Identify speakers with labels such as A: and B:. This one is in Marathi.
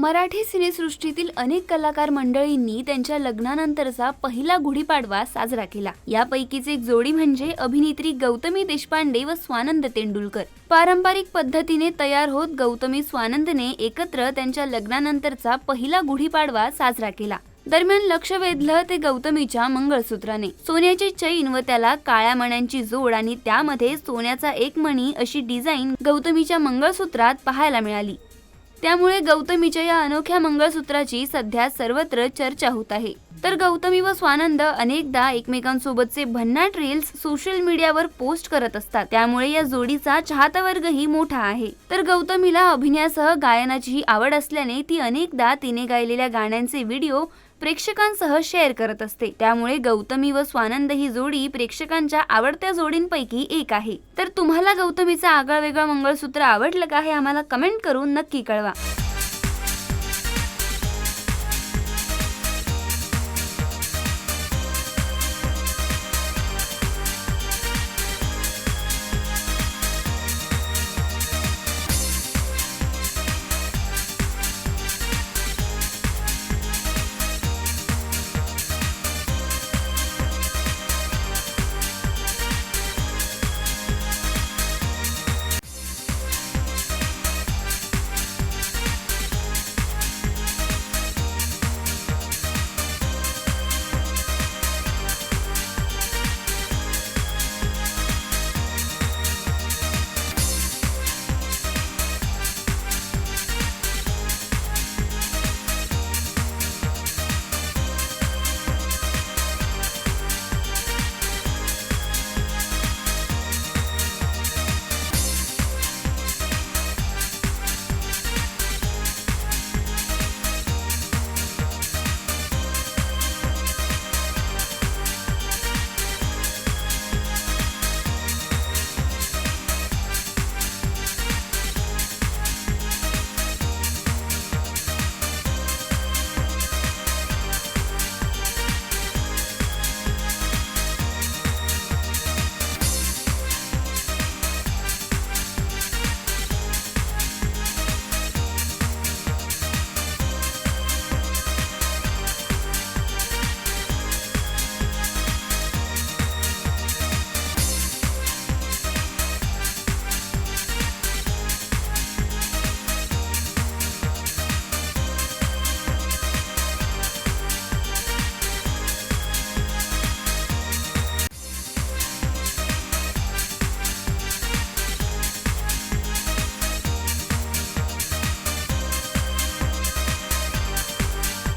A: मराठी सिनेसृष्टीतील अनेक कलाकार मंडळींनी त्यांच्या लग्नानंतरचा पहिला गुढीपाडवा साजरा केला. यापैकीच एक जोडी म्हणजे अभिनेत्री गौतमी देशपांडे व स्वानंद तेंडुलकर. पारंपरिक पद्धतीने तयार होत गौतमी स्वानंदने एकत्र त्यांच्या लग्नानंतरचा पहिला गुढीपाडवा साजरा केला. दरम्यान लक्ष वेधलं ते गौतमीच्या मंगळसूत्राने. सोन्याची चैन व त्याला काळ्या मण्यांची जोड आणि त्यामध्ये सोन्याचा एक मणी अशी डिझाईन गौतमीच्या मंगळसूत्रात पाहायला मिळाली. त्यामुळे गौतमीच्या या अनोख्या मंगळसूत्राची सध्या सर्वत्र चर्चा होत आहे. तर गौतमी व स्वानंद अनेकदा एकमेकांसोबतचे भन्नाट रील्स सोशल मीडियावर पोस्ट करत असतात. त्यामुळे या जोडीचा चाहता वर्गही मोठा आहे. तर गौतमीला अभिनयासह गायनाचीही आवड असल्याने ती अनेकदा तिने गायलेल्या गाण्यांचे व्हिडिओ प्रेक्षकांसह शेअर करत असते. त्यामुळे गौतमी व स्वानंद ही जोडी प्रेक्षकांच्या आवडत्या जोडींपैकी एक आहे. तर तुम्हाला गौतमीचं आगळं वेगळं मंगळसूत्र आवडलं का हे आम्हाला कमेंट करून नक्की कळवा.